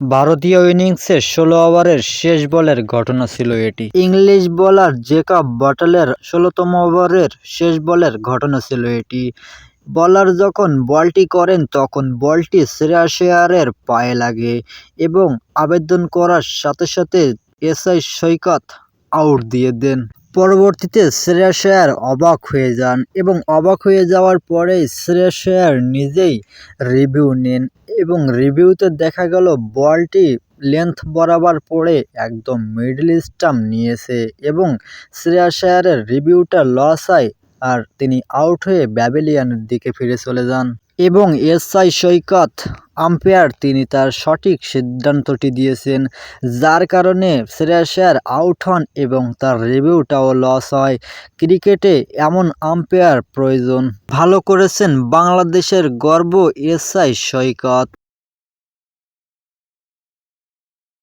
ভারতীয় ইনিংসের ষোলো ওভারের শেষ বলের ঘটনা ছিল এটি। ইংলিশ বোলার জেকাব বটলের ষোলোতম ওভারের শেষ বলের ঘটনা ছিল এটি। বলার যখন বলটি করেন, তখন বলটি শ্রেয়াস আয়ারের পায়ে লাগে এবং আবেদন করার সাথে সাথে এসআই সৈকত আউট দিয়ে দেন। পরবর্তীতে শ্রেয়াস আয়ার অবাক হয়ে যান এবং অবাক হয়ে যাওয়ার পরেই শ্রেয়াস আয়ার নিজেই রিভিউ নেন এবং রিভিউতে দেখা গেল বলটি লেন্থ বরাবর পড়ে একদম মিডল স্টাম্প নিয়েছে এবং শ্রেয়াস আয়ারের রিভিউটা লস হয় আর তিনি আউট হয়ে ব্যাবিলিয়ানের দিকে ফিরে চলে যান। এবং এসআই সৈকত আম্পায়ার তিনি তার সঠিক সিদ্ধান্তটি দিয়েছেন, যার কারণে শ্রেয়াসের আউট হন এবং তার রিভিউটাও লস হয়। ক্রিকেটে এমন আম্পায়ার প্রয়োজন। ভালো করেছেন বাংলাদেশের গর্ব এসআই সৈকত।